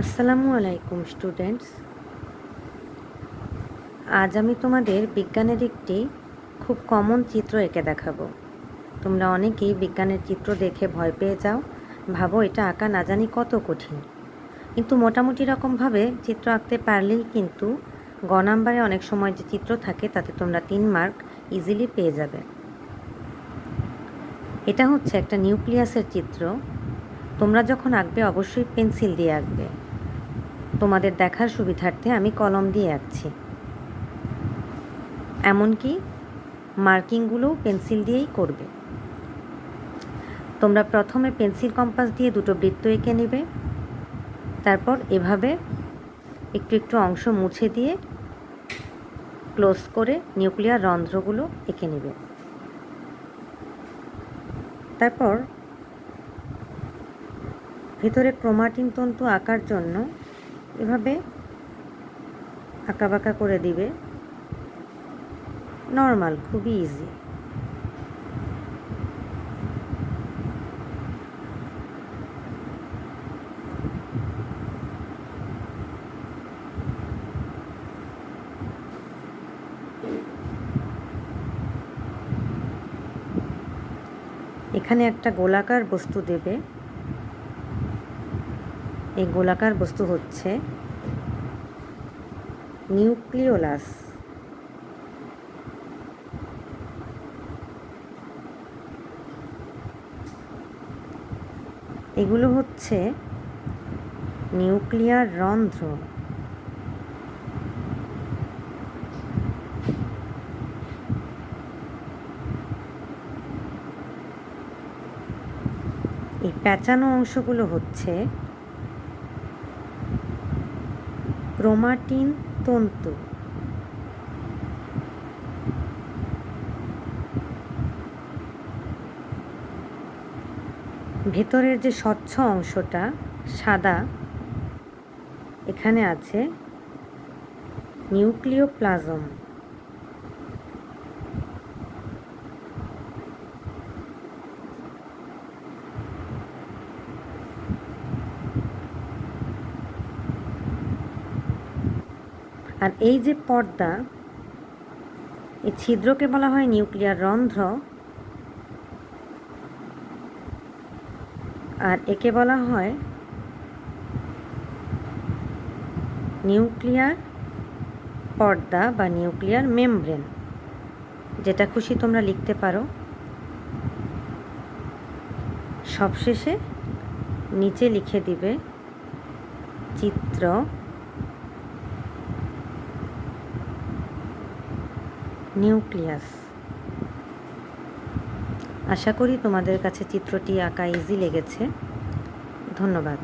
আসসালামু আলাইকুম স্টুডেন্টস আজ আমি তোমাদের বিজ্ঞানের একটি খুব কমন চিত্র এঁকে দেখাবো। তোমরা অনেকেই বিজ্ঞানের চিত্র দেখে ভয় পেয়ে যাও, ভাবো এটা আঁকা না জানি কত কঠিন। কিন্তু মোটামুটি রকমভাবে চিত্র আঁকতে পারলেই কিন্তু গ নাম্বারে অনেক সময় যে চিত্র থাকে, তাতে তোমরা তিন মার্ক ইজিলি পেয়ে যাবে। এটা হচ্ছে একটা নিউক্লিয়াসের চিত্র। তোমরা যখন আঁকবে, অবশ্যই পেন্সিল দিয়ে আঁকবে। তোমাদের দেখার সুবিধার্থে আমি কলম দিয়ে আঁকছি। এমনকি মার্কিংগুলোও পেন্সিল দিয়েই করবে। তোমরা প্রথমে পেন্সিল কম্পাস দিয়ে দুটো বৃত্ত এঁকে নেবে। তারপর এভাবে একটু একটু অংশ মুছে দিয়ে ক্লোজ করে নিউক্লিয়ার রন্ধ্রগুলো এঁকে নেবে। তারপর ভেতরে ক্রোমাটিন তন্তু আঁকার জন্য এভাবে আঁকাবাঁকা করে দিবে। নর্মাল খুবই ইজি এখানে একটা গোলাকার বস্তু দেবে। এই গোলাকার বস্তু হচ্ছে নিউক্লিওলাস। এগুলো হচ্ছে নিউক্লিয়ার রন্ধ্র। এই প্যাঁচানো অংশগুলো হচ্ছে ক্রোমাটিন তন্তু। ভেতরের যে স্বচ্ছ অংশটা সাদা এখানে আছে নিউক্লিওপ্লাজম। আর এই যে পর্দা, এই ছিদ্রকে বলা হয় নিউক্লিয়ার রন্ধ্র। আর একে বলা হয় নিউক্লিয়ার পর্দা বা নিউক্লিয়ার মেমব্রেন, যেটা খুশি তোমরা লিখতে পারো। সবশেষে নিচে লিখে দিবে চিত্র নিউক্লিয়াস। আশা করি তোমাদের কাছে চিত্রটি আঁকা ইজি লেগেছে। ধন্যবাদ।